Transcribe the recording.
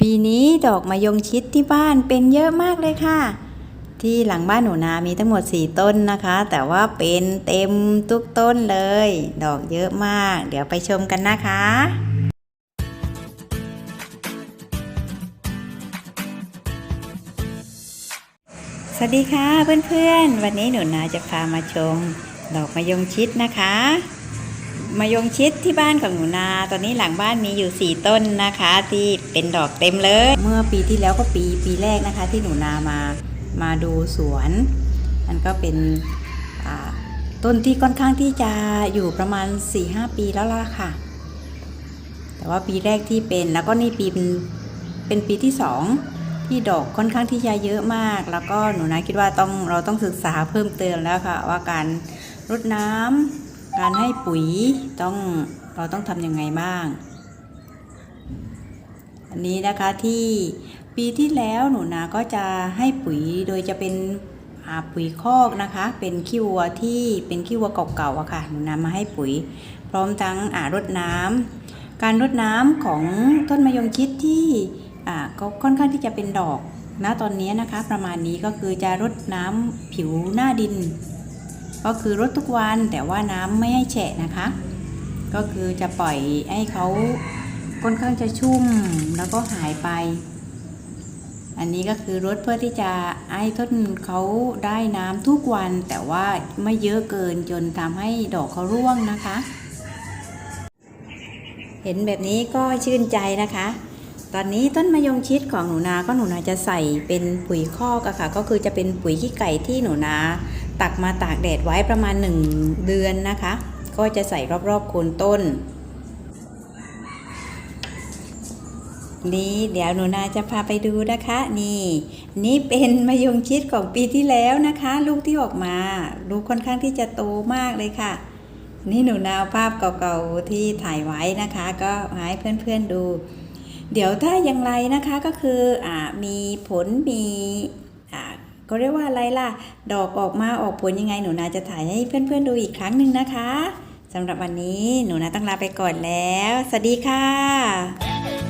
ปีนี้ดอกมะยงชิดที่บ้านเป็นเยอะมากเลยค่ะ ที่หลังบ้านหนูนา มีทั้งหมด 4 ต้นนะคะ แต่ว่าเป็นเต็มทุกต้นเลย ดอกเยอะมาก เดี๋ยวไปชมกันนะคะสวัสดีค่ะเพื่อนๆ วันนี้หนูนาจะพามาชม ดอกมะยงชิดนะคะ มะยงชิดที่บ้านของหนูนา ตอนนี้หลังบ้านมีอยู่ 4 ต้นนะคะ ที่เป็นดอกเต็มเลย เมื่อปีที่แล้วก็ปีปีแรกนะคะ ที่หนูนามามาดูสวนมันก็เป็นต้นที่ค่อนข้างที่จะอยู่ประมาณ 4-5 ปีแล้วล่ะค่ะ แต่ว่าปีแรกที่เป็นแล้วก็นี่ปีเป็นเป็นปีที่สองที่ดอกค่อนข้างที่จะเยอะมาก แล้วก็หนูนาคิดว่าต้องเราต้องศึกษาเพิ่มเติมแล้วค่ะ ว่าการรดน้ำ การให้ปุ๋ยต้องเราต้องทำยังไงบ้าง อันนี้นะคะที่ปีที่แล้วหนูนาก็จะให้ปุ๋ยโดยจะเป็นปุ๋ยคอกนะคะ เป็นขี้วัวที่เป็นขี้วัวเก่าๆอะค่ะหนูนามาให้ปุ๋ย พร้อมทั้งอารดน้ำการรดน้ำของต้นมะยงชิดที่อ่าก็ค่อนข้างที่จะเป็นดอกนะตอนนี้นะคะ ประมาณนี้ก็คือจะรดน้ำผิวหน้าดิน ก็คือรดทุกวันแต่ว่าน้ำไม่ให้แฉะนะคะ ก็คือจะปล่อยให้เขาค่อนข้างจะชุ่มแล้วก็หายไป อันนี้ก็คือรดเพื่อที่จะให้ต้นเขาได้น้ำทุกวัน แต่ว่าไม่เยอะเกินจนทำให้ดอกเขาร่วงนะคะ เห็นแบบนี้ก็ชื่นใจนะคะตอนนี้ต้นมะยงชิดของหนูนา ก็หนูนาจะใส่เป็นปุ๋ยคอกอะค่ะ ก็คือจะเป็นปุ๋ยขี้ไก่ที่หนูนา ตักมาตากแดดไว้ประมาณ 1 เดือนนะคะ ก็จะใส่รอบๆโคนต้น นี่เดี๋ยวหนูนาจะพาไปดูนะคะ นี่ นี่เป็นมะยงชิดของปีที่แล้วนะคะ ลูกที่ออกมา ลูกค่อนข้างที่จะโตมากเลยค่ะ นี่หนูนาภาพเก่าๆที่ถ่ายไว้นะคะ ก็ให้เพื่อนๆดู เดี๋ยวถ้าอย่างไรนะคะก็คืออมีผลมี ก็เรียกว่าอะไรล่ะ ดอกออกมาออกผลยังไงหนูนาจะถ่ายให้เพื่อนๆดูอีกครั้งหนึ่งนะคะสำหรับวันนี้หนูนาต้องลาไปก่อนแล้ว สวัสดีค่ะ